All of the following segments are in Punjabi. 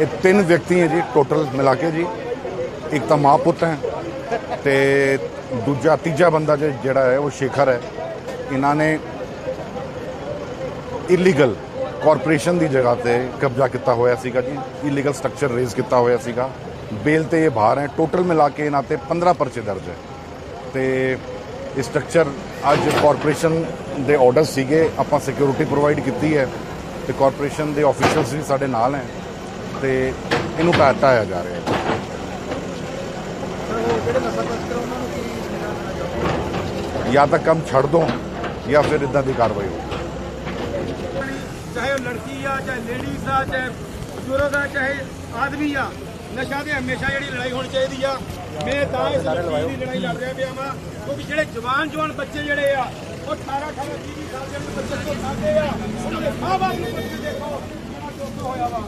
ਇਹ ਤਿੰਨ ਵਿਅਕਤੀ ਹੈ ਜੀ ਟੋਟਲ ਮਿਲਾ ਕੇ ਜੀ। ਇੱਕ ਤਾਂ ਮਾਂ ਪੁੱਤ ਹੈ ਤੇ ਦੂਜਾ, ਤੀਜਾ ਬੰਦਾ ਜੋ ਜਿਹੜਾ ਹੈ, ਉਹ ਸ਼ੇਖਰ ਹੈ। ਇਹਨਾਂ ਨੇ ਇਲੀਗਲ ਕਾਰਪੋਰੇਸ਼ਨ ਦੀ ਜਗ੍ਹਾ ਤੇ ਕਬਜ਼ਾ ਕੀਤਾ ਹੋਇਆ ਸੀਗਾ ਜੀ। ਇਲੀਗਲ ਸਟਰਕਚਰ ਰੇਜ਼ ਕੀਤਾ ਹੋਇਆ ਸੀਗਾ। ਬੇਲ ਤੇ ਇਹ ਬਾਹਰ ਹੈ। ਟੋਟਲ ਮਿਲਾ ਕੇ ਇਹਨਾਂ ਤੇ 15 ਪਰਚੇ ਦਰਜ ਹੈ। ਤੇ ਇਹ ਸਟਰਕਚਰ ਅੱਜ ਕਾਰਪੋਰੇਸ਼ਨ ਦੇ ਆਰਡਰ ਸੀਗੇ। ਆਪਾਂ ਸਿਕਿਉਰਿਟੀ ਪ੍ਰੋਵਾਈਡ ਕੀਤੀ ਹੈ। ਤੇ ਕਾਰਪੋਰੇਸ਼ਨ ਦੇ ਆਫੀਸ਼ੀਅਲਸ ਵੀ ਸਾਡੇ ਨਾਲ ਹੈ। ਤੇ ਇਹਨੂੰ ਢਾਇਆ ਜਾ ਰਿਹਾ ਹੈ। ਜਾਂ ਤਾਂ ਕੰਮ ਛੱਡ ਦੋ ਜਾਂ ਫਿਰ ਇਦਾਂ ਦੀ ਕਾਰਵਾਈ ਹੋ। ਚਾਹੇ ਉਹ ਲੜਕੀ ਆ ਚਾਹੇ ਲੇਡੀਜ਼ ਆ ਚਾਹੇ ਬਜ਼ੁਰਗ ਆ ਚਾਹੇ ਆਦਮੀ ਆ ਨਸ਼ਾ ਤੇ ਹਮੇਸ਼ਾ ਜਿਹੜੀ ਲੜਾਈ ਹੋਣੀ ਚਾਹੀਦੀ ਆ। ਮੈਂ ਤਾਂ ਇਸ ਚੀਜ਼ ਦੀ ਲੜਾਈ ਲੜ ਰਿਹਾ ਪਿਆ ਵਾਂ ਕਿਉਂਕਿ ਜਿਹੜੇ ਜਵਾਨ ਜਵਾਨ ਬੱਚੇ ਜਿਹੜੇ ਆ ਉਹ 18 18 20 ਸਾਲ ਦੇ ਬੱਚੇ ਤੋਂ ਖਾਂਦੇ ਆ ਉਹਨਾਂ ਦੇ ਮਾਂ-ਬਾਪ ਨੂੰ ਬੱਚੇ ਦੇਖੋ ਕਿੰਨਾ ਦੁੱਖ ਹੋਇਆ ਵਾ।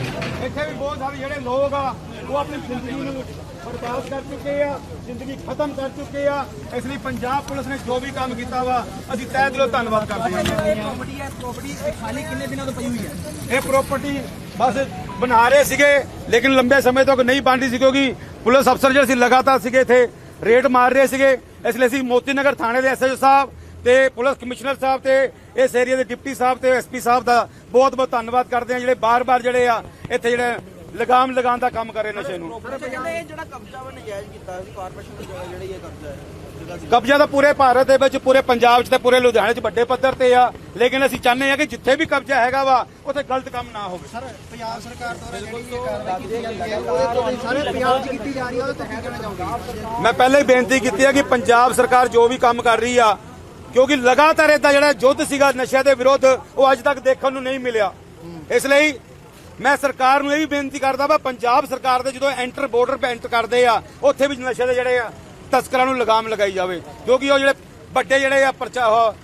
ਇੱਥੇ ਵੀ ਬਹੁਤ ਸਾਰੇ ਜਿਹੜੇ ਲੋਕ ਆ ਉਹ ਆਪਣੀ ਜ਼ਿੰਦਗੀ ਨੂੰ ਬਰਬਾਦ ਕਰ ਚੁੱਕੇ ਆ ਜ਼ਿੰਦਗੀ ਖਤਮ ਕਰ ਚੁੱਕੇ ਆ। ਇਸ ਲਈ ਪੰਜਾਬ ਪੁਲਿਸ ਨੇ ਜੋ ਵੀ ਕੰਮ ਕੀਤਾ ਵਾ ਅਸੀਂ ਤਹਿ ਦਿਲੋਂ ਧੰਨਵਾਦ ਕਰਦੇ ਹਾਂ। ਪ੍ਰਾਪਰਟੀ ਹੈ ਪ੍ਰਾਪਰਟੀ ਖਾਲੀ ਕਿੰਨੇ ਦਿਨਾਂ ਤੋਂ ਪਈ ਹੋਈ ਹੈ? ਇਹ ਪ੍ਰਾਪਰਟੀ ਬਸ ਬਣਾ ਰਹੇ ਸੀਗੇ ਲੇਕਿਨ ਲੰਬੇ ਸਮੇਂ ਤੱਕ ਨਹੀਂ ਬਣ ਰਹੀ ਸੀ ਕਿਉਂਕਿ ਪੁਲਿਸ ਅਫਸਰ ਜਿਹੜੇ ਸੀ ਲਗਾਤਾਰ ਸੀਗੇ ਇੱਥੇ ਰੇਡ ਮਾਰ ਰਹੇ ਸੀਗੇ। ਇਸ ਲਈ ਅਸੀਂ ਮੋਤੀ ਨਗਰ ਥਾਣੇ ਦੇ ਐਸਐਚਓ ਸਾਹਿਬ ਤੇ ਪੁਲਿਸ ਕਮਿਸ਼ਨਰ ਸਾਹਿਬ ਤੇ ਇਸ ਏਰੀਆ ਦੇ ਡਿਪਟੀ ਸਾਹਿਬ ਤੇ ਐਸਪੀ ਸਾਹਿਬ ਦਾ ਬਹੁਤ ਬਹੁਤ ਧੰਨਵਾਦ ਕਰਦੇ ਹਾਂ ਜਿਹੜੇ ਬਾਰ-ਬਾਰ ਜਿਹੜੇ ਆ ਇੱਥੇ ਜਿਹੜੇ ਲਗਾਮ ਲਗਾਉਣ ਦਾ ਕੰਮ ਕਰ ਰਹੇ ਨਸ਼ੇ ਨੂੰ। ਸਰ ਕਹਿੰਦੇ ਇਹ ਜਿਹੜਾ ਕਬਜ਼ਾ ਵਾ ਨਜਾਇਜ਼ ਕੀਤਾ ਸੀ ਕਾਰਪੋਰੇਸ਼ਨ ਦੀ ਜਗ੍ਹਾ ਜਿਹੜੀ ਇਹ ਕਬਜ਼ਾ ਹੈ ਜਗ੍ਹਾ ਸੀ। ਕਬਜ਼ਾ ਤਾਂ ਪੂਰੇ ਭਾਰਤ ਦੇ ਵਿੱਚ ਪੂਰੇ ਪੰਜਾਬ 'ਚ ਤੇ ਪੂਰੇ ਲੁਧਿਆਣੇ 'ਚ ਵੱਡੇ ਪੱਧਰ ਤੇ ਆ। ਲੇਕਿਨ ਅਸੀਂ ਚਾਹੁੰਦੇ ਹਾਂ ਕਿ ਜਿੱਥੇ ਵੀ ਕਬਜ਼ਾ ਹੈਗਾ ਵਾ ਉੱਥੇ ਗਲਤ ਕੰਮ ਨਾ ਹੋਵੇ। ਸਰ ਪੰਜਾਬ ਸਰਕਾਰ ਦੁਆਰਾ ਜਿਹੜੀ ਇਹ ਕਾਰਵਾਈ ਕੀਤੀ ਜਾਂਦੀ ਹੈ ਉਹਦੇ ਤੋਂ ਸਾਰੇ ਪੰਜਾਬ 'ਚ ਕੀਤੀ ਜਾ ਰਹੀ ਹੈ ਉਹਦੇ ਤੋਂ ਕੀ ਕਹਿਣਾ ਚਾਹੋਗੇ? ਮੈਂ ਪਹਿਲਾਂ ਹੀ ਬੇਨਤੀ ਕੀਤੀ ਹੈ ਕਿ ਪੰਜਾਬ ਸਰਕਾਰ ਜੋ ਵੀ ਕੰਮ ਕਰ ਰਹੀ ਆ ਕਿਉਂਕਿ ਲਗਾਤਾਰ ਇਹਦਾ ਜਿਹੜਾ ਯੁੱਧ ਸੀਗਾ ਨਸ਼ਿਆਂ ਦੇ ਵਿਰੁੱਧ ਉਹ ਅੱਜ ਤੱਕ ਦੇਖਣ ਨੂੰ ਨਹੀਂ ਮਿਲਿਆ। ਇਸ ਲਈ ਮੈਂ ਸਰਕਾਰ ਨੂੰ ਇਹ ਵੀ ਬੇਨਤੀ ਕਰਦਾ ਵਾ ਪੰਜਾਬ ਸਰਕਾਰ ਦੇ ਜਦੋਂ ਐਂਟਰ ਬਾਰਡਰ ਪੇ ਐਂਟਰ ਕਰਦੇ ਆ ਉੱਥੇ ਵੀ ਨਸ਼ੇ ਦੇ ਜਿਹੜੇ ਆ ਤਸਕਰਾਂ ਨੂੰ ਲਗਾਮ ਲਗਾਈ ਜਾਵੇ। ਕਿਉਂਕਿ ਉਹ ਜਿਹੜੇ ਵੱਡੇ ਜਿਹੜੇ ਆ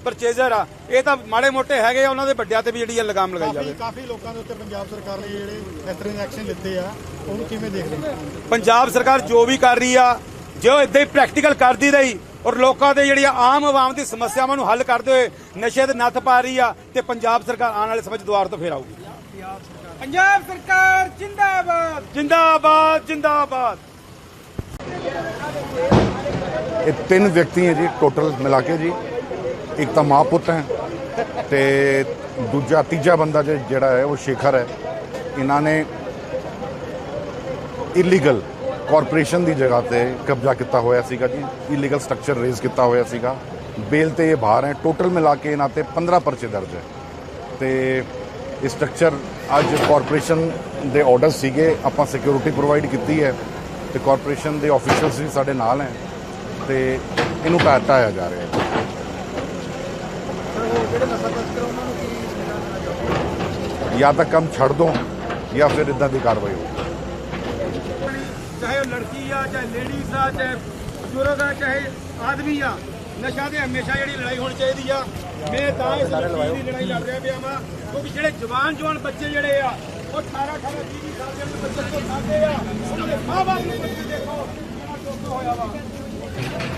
ਪਰਚੇਜ਼ਰ ਆ ਇਹ ਤਾਂ ਮਾੜੇ ਮੋਟੇ ਹੈਗੇ ਆ ਉਹਨਾਂ ਦੇ ਵੱਡਿਆਂ ਤੇ ਵੀ ਜਿਹੜੀ ਆ ਲਗਾਮ ਲਗਾਈ ਜਾਵੇ। ਕਾਫੀ ਲੋਕਾਂ ਦੇ ਉੱਤੇ ਪੰਜਾਬ ਸਰਕਾਰ ਨੇ ਜਿਹੜੇ ਇਸ ਤਰ੍ਹਾਂ ਦੇ ਐਕਸ਼ਨ ਲਿੱਤੇ ਆ ਉਹਨੂੰ ਕਿਵੇਂ ਦੇਖਦੇ ਪੰਜਾਬ ਸਰਕਾਰ ਜੋ ਵੀ ਕਰ ਰਹੀ ਆ ਜੋ ਇਦਾਂ ਹੀ ਪ੍ਰੈਕਟੀਕਲ ਕਰਦੀ ਰਹੀ ਔਰ ਲੋਕਾਂ ਦੇ ਜਿਹੜੀਆਂ ਆਮ ਆਵਾਮ ਦੀ ਸਮੱਸਿਆਵਾਂ ਨੂੰ ਹੱਲ ਕਰਦੇ ਹੋਏ ਨਸ਼ੇ ਦੇ ਨੱਥ ਪਾ ਰਹੀ ਆ ਤੇ ਪੰਜਾਬ ਸਰਕਾਰ ਆਉਣ ਵਾਲੇ ਸਮੇਂ 'ਚ ਦੁਆਰ ਤੋਂ ਫੇਰ ਆਊਗੀ। ਪੰਜਾਬ ਸਰਕਾਰ ਜਿੰਦਾਬਾਦ। ਜਿੰਦਾਬਾਦ ਜਿੰਦਾਬਾਦ। ਇਹ ਤਿੰਨ ਵਿਅਕਤੀ ਹੈ ਜੀ ਟੋਟਲ ਮਿਲਾ ਕੇ ਜੀ। ਇੱਕ ਤਾਂ ਮਾਂ ਪੁੱਤ ਹੈ ਤੇ ਦੂਜਾ ਤੀਜਾ ਬੰਦਾ ਜਿਹੜਾ ਹੈ ਉਹ ਸ਼ੇਖਰ ਹੈ। ਇਹਨਾਂ ਨੇ ਇਲੀਗਲ ਕਾਰਪੋਰੇਸ਼ਨ ਦੀ ਜਗ੍ਹਾ ਤੇ ਕਬਜ਼ਾ ਕੀਤਾ ਹੋਇਆ ਸੀਗਾ ਜੀ ਇਲੀਗਲ ਸਟਰਕਚਰ ਰੇਜ਼ ਕੀਤਾ ਹੋਇਆ ਸੀਗਾ। ਬੇਲ ਤੇ ਇਹ ਬਾਹਰ ਹੈ ਟੋਟਲ ਮਿਲਾ ਕੇ ਇਹਨਾਂ ਤੇ 15 ਪਰਚੇ ਦਰਜ ਹੈ। ਤੇ ਇਹ ਸਟਰਕਚਰ ਅੱਜ ਕਾਰਪੋਰੇਸ਼ਨ ਦੇ ਆਰਡਰ ਸੀਗੇ ਆਪਾਂ ਸਿਕਿਉਰਿਟੀ ਪ੍ਰੋਵਾਈਡ ਕੀਤੀ ਹੈ। ਤੇ ਕਾਰਪੋਰੇਸ਼ਨ ਦੇ ਆਫੀਸ਼ੀਅਲਸ ਵੀ ਸਾਡੇ ਨਾਲ ਹੈ ਤੇ ਇਹਨੂੰ ਢਾਇਆ ਜਾ ਰਿਹਾ ਹੈ। ਜਾਂ ਤਾਂ ਕੰਮ ਛੱਡ ਦੋ ਜਾਂ ਫਿਰ ਇਦਾਂ ਦੀ ਕਾਰਵਾਈ ਹੋ ਚਾਹੇ ਉਹ ਲੜਕੀ ਆ ਚਾਹੇ ਲੇਡੀਜ਼ ਆ ਚਾਹੇ ਬਜ਼ੁਰਗ ਆ ਚਾਹੇ ਆਦਮੀ ਆ ਨਸ਼ਾ ਤੇ ਹਮੇਸ਼ਾ ਜਿਹੜੀ ਲੜਾਈ ਹੋਣੀ ਚਾਹੀਦੀ ਆ। ਮੈਂ ਤਾਂ ਇਸ ਚੀਜ਼ ਦੀ ਲੜਾਈ ਲੜ ਰਿਹਾ ਪਿਆ ਵਾਂ ਕਿਉਂਕਿ ਜਿਹੜੇ ਜਵਾਨ ਜਵਾਨ ਬੱਚੇ ਜਿਹੜੇ ਆ ਉਹ 18 18 20 ਸਾਲ ਦੇ ਬੱਚੇ ਤੋਂ ਖਾਂਦੇ ਆ। ਉਹਨਾਂ ਦੇ ਮਾਂ-ਬਾਪ ਨੂੰ ਬੱਚੇ ਦੇਖੋ ਕਿੰਨਾ ਦੁੱਖ ਹੋਇਆ ਵਾ।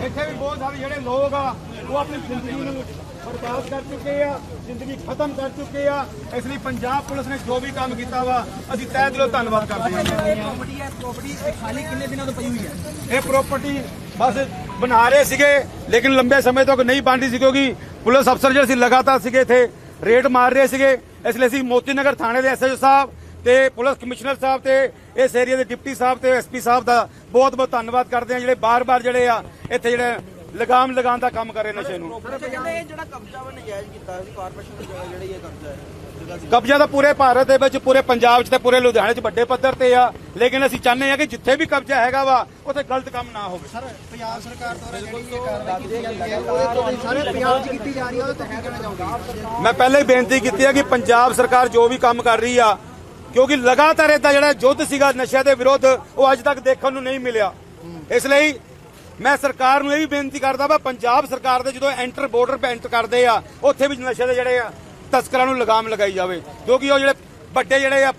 ਇੱਥੇ ਵੀ ਬਹੁਤ ਸਾਰੇ ਜਿਹੜੇ ਲੋਕ ਆ ਉਹ ਆਪਣੀ ਜ਼ਿੰਦਗੀ ਨੂੰ ਬਰਬਾਦ ਕਰ ਚੁੱਕੇ ਆ ਜ਼ਿੰਦਗੀ ਖਤਮ ਕਰ ਚੁੱਕੇ ਆ। ਇਸ ਲਈ ਪੰਜਾਬ ਪੁਲਿਸ ਨੇ ਜੋ ਵੀ ਕੰਮ ਕੀਤਾ ਵਾ ਅਸੀਂ ਤਹਿ ਦਿਲੋਂ ਧੰਨਵਾਦ ਕਰਦੇ ਹਾਂ। ਇਹ ਪ੍ਰਾਪਰਟੀ ਹੈ ਪ੍ਰਾਪਰਟੀ ਖਾਲੀ ਕਿੰਨੇ ਦਿਨਾਂ ਤੋਂ ਪਈ ਹੋਈ ਹੈ? ਇਹ ਪ੍ਰਾਪਰਟੀ ਬਸ ਬਣਾ ਰਹੇ ਸੀਗੇ ਲੇਕਿਨ ਲੰਬੇ ਸਮੇਂ ਤੱਕ ਨਹੀਂ ਬਣ ਰਹੀ ਸੀ ਕਿਉਂਕਿ ਪੁਲਿਸ ਅਫਸਰ ਜਿਹੜੇ ਸੀ ਲਗਾਤਾਰ ਸੀਗੇ ਇੱਥੇ ਰੇਡ ਮਾਰ ਰਹੇ ਸੀਗੇ। ਇਸ ਲਈ ਅਸੀਂ ਮੋਤੀ ਨਗਰ ਥਾਣੇ ਦੇ ਐਸਐਚਓ ਸਾਹਿਬ ਤੇ ਪੁਲਿਸ ਕਮਿਸ਼ਨਰ ਸਾਹਿਬ ਤੇ ਇਸ ਏਰੀਆ ਦੇ ਡਿਪਟੀ ਸਾਹਿਬ ਤੇ ਐਸਪੀ ਸਾਹਿਬ ਦਾ ਬਹੁਤ ਬਹੁਤ ਧੰਨਵਾਦ ਕਰਦੇ ਹਾਂ। ਜਿਹੜੇ ਬਾਰ-ਬਾਰ ਜਿਹੜੇ ਆ ਇੱਥੇ ਜਿਹੜੇ ਲਗਾਮ ਲਗਾਉਣ ਦਾ ਕੰਮ ਕਰ ਨਸ਼ੇ ਨੂੰ। ਸਰ ਕਹਿੰਦੇ ਇਹ ਜਿਹੜਾ ਕਬਜ਼ਾ ਵਾ ਨਜਾਇਜ਼ ਕੀਤਾ ਸੀ ਕਾਰਪੋਰੇਸ਼ਨ ਦੀ ਜਗ੍ਹਾ ਜਿਹੜੀ ਇਹ ਕਬਜ਼ਾ ਹੈ ਜਗ੍ਹਾ ਸੀ। ਕਬਜ਼ਾ ਤਾਂ ਪੂਰੇ ਭਾਰਤ ਦੇ ਵਿੱਚ ਪੂਰੇ ਪੰਜਾਬ 'ਚ ਤੇ ਪੂਰੇ ਲੁਧਿਆਣੇ 'ਚ ਵੱਡੇ ਪੱਧਰ ਤੇ ਆ। ਲੇਕਿਨ ਅਸੀਂ ਚਾਹੁੰਦੇ ਹਾਂ ਕਿ ਜਿੱਥੇ ਵੀ ਕਬਜ਼ਾ ਹੈਗਾ ਵਾ ਉੱਥੇ ਗਲਤ ਕੰਮ ਨਾ ਹੋਵੇ। ਸਰ ਪੰਜਾਬ ਸਰਕਾਰ ਦੁਆਰਾ ਜਿਹੜੀ ਇਹ ਕਾਰਵਾਈ ਕੀਤੀ ਜਾਂਦੀ ਹੈ ਉਹਦੇ ਤੋਂ ਸਾਰੇ ਪੰਜਾਬ 'ਚ ਕੀਤੀ ਜਾ ਰਹੀ ਹੈ ਉਹਦੇ ਤੋਂ ਕੀ ਕਹਿਣਾ ਚਾਹੋਗੇ? ਮੈਂ ਪਹਿਲਾਂ ਹੀ ਬੇਨਤੀ ਕੀਤੀ ਹੈ ਕਿ ਪੰਜਾਬ ਸਰਕਾਰ ਜੋ ਵੀ ਕੰਮ ਕਰ ਰਹੀ ਆ ਕਿਉਂਕਿ ਲਗਾਤਾਰ ਇਹਦਾ ਜਿਹੜਾ ਯੁੱਧ ਸੀਗਾ ਨਸ਼ਿਆਂ ਦੇ ਵਿਰੁੱਧ ਉਹ ਅੱਜ ਤੱਕ ਦੇਖਣ ਨੂੰ ਨਹੀਂ ਮਿਲਿਆ। ਇਸ ਲਈ ਮੈਂ ਸਰਕਾਰ ਨੂੰ ਇਹ ਵੀ ਬੇਨਤੀ ਕਰਦਾ ਵਾ ਪੰਜਾਬ ਸਰਕਾਰ ਦੇ ਜਦੋਂ ਐਂਟਰ ਬਾਰਡਰ ਪੇ ਐਂਟਰ ਕਰਦੇ ਆ ਉੱਥੇ ਵੀ ਨਸ਼ੇ ਦੇ ਜਿਹੜੇ ਆ ਤਸਕਰਾਂ ਨੂੰ ਲਗਾਮ ਲਗਾਈ ਜਾਵੇ। ਕਿਉਂਕਿ ਉਹ ਜਿਹੜੇ ਵੱਡੇ ਜਿਹੜੇ ਆ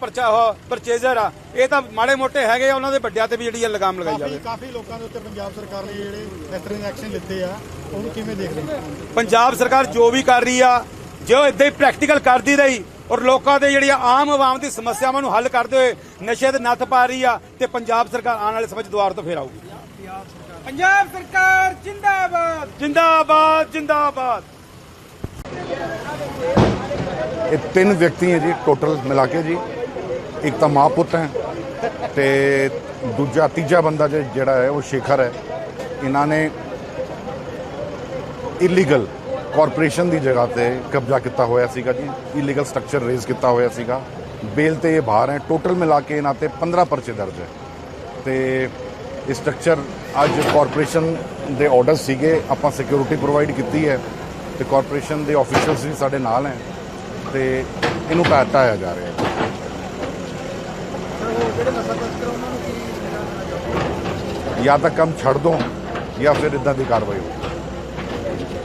ਪਰਚੇਜ਼ਰ ਆ ਇਹ ਤਾਂ ਮਾੜੇ ਮੋਟੇ ਹੈਗੇ ਆ ਉਹਨਾਂ ਦੇ ਵੱਡਿਆਂ ਤੇ ਵੀ ਜਿਹੜੀ ਆ ਲਗਾਮ ਲਗਾਈ ਜਾਵੇ। ਕਾਫੀ ਲੋਕਾਂ ਦੇ ਉੱਤੇ ਪੰਜਾਬ ਸਰਕਾਰ ਨੇ ਜਿਹੜੇ ਇਸ ਤਰ੍ਹਾਂ ਦੇ ਐਕਸ਼ਨ ਲਿੱਤੇ ਆ ਉਹਨੂੰ ਕਿਵੇਂ ਦੇਖਦੇ ਹੋ? ਪੰਜਾਬ ਸਰਕਾਰ ਜੋ ਵੀ ਕਰ ਰਹੀ ਆ ਜੋ ਇਦਾਂ ਹੀ ਪ੍ਰੈਕਟੀਕਲ ਕਰਦੀ ਰਹੀ ਔਰ ਲੋਕਾਂ ਦੇ ਜਿਹੜੀਆਂ ਆਮ ਆਵਾਮ ਦੀ ਸਮੱਸਿਆਵਾਂ ਨੂੰ ਹੱਲ ਕਰਦੇ ਹੋਏ ਨਸ਼ੇ ਦੇ ਨੱਥ ਪਾ ਰਹੀ ਆ ਤੇ ਪੰਜਾਬ ਸਰਕਾਰ ਆਉਣ ਵਾਲੇ ਸਮੇਂ 'ਚ ਦੁਆਰ ਤੋਂ ਫੇਰ ਆਊਗੀ। ਪੰਜਾਬ ਸਰਕਾਰ ਜਿੰਦਾਬਾਦ। ਜਿੰਦਾਬਾਦ ਜਿੰਦਾਬਾਦ। ਇਹ ਤਿੰਨ ਵਿਅਕਤੀ ਹੈ ਜੀ ਟੋਟਲ ਮਿਲਾ ਕੇ ਜੀ। ਇੱਕ ਤਾਂ ਮਾਂ ਪੁੱਤ ਹੈ ਤੇ ਦੂਜਾ ਤੀਜਾ ਬੰਦਾ ਜਿਹੜਾ ਹੈ ਉਹ ਸ਼ੇਖਰ ਹੈ। ਇਹਨਾਂ ਨੇ ਇਲੀਗਲ ਕਾਰਪੋਰੇਸ਼ਨ ਦੀ ਜਗ੍ਹਾ ਤੇ ਕਬਜ਼ਾ ਕੀਤਾ ਹੋਇਆ ਸੀਗਾ ਜੀ। ਇਲੀਗਲ ਸਟਰਕਚਰ ਰੇਜ਼ ਕੀਤਾ ਹੋਇਆ ਸੀਗਾ। ਬੇਲ ਤੇ ਇਹ ਬਾਹਰ ਹੈ। ਟੋਟਲ ਮਿਲਾ ਕੇ ਇਹਨਾਂ ਤੇ 15 ਪਰਚੇ ਦਰਜ ਹੈ। ਤੇ ਸਟਰਕਚਰ ਅੱਜ ਕਾਰਪੋਰੇਸ਼ਨ ਦੇ ਆਰਡਰ ਸੀਗੇ ਆਪਾਂ ਸਿਕਿਉਰਿਟੀ ਪ੍ਰੋਵਾਈਡ ਕੀਤੀ ਹੈ ਤੇ ਕਾਰਪੋਰੇਸ਼ਨ ਦੇ ਆਫੀਸ਼ੀਅਲਸ ਵੀ ਸਾਡੇ ਨਾਲ ਹੈ ਤੇ ਇਹਨੂੰ ਢਾਇਆ ਜਾ ਰਿਹਾ ਹੈ। ਜਾਂ ਤਾਂ ਕੰਮ ਛੱਡ ਦੋ ਜਾਂ ਫਿਰ ਇਦਾਂ ਦੀ ਕਾਰਵਾਈ ਹੋ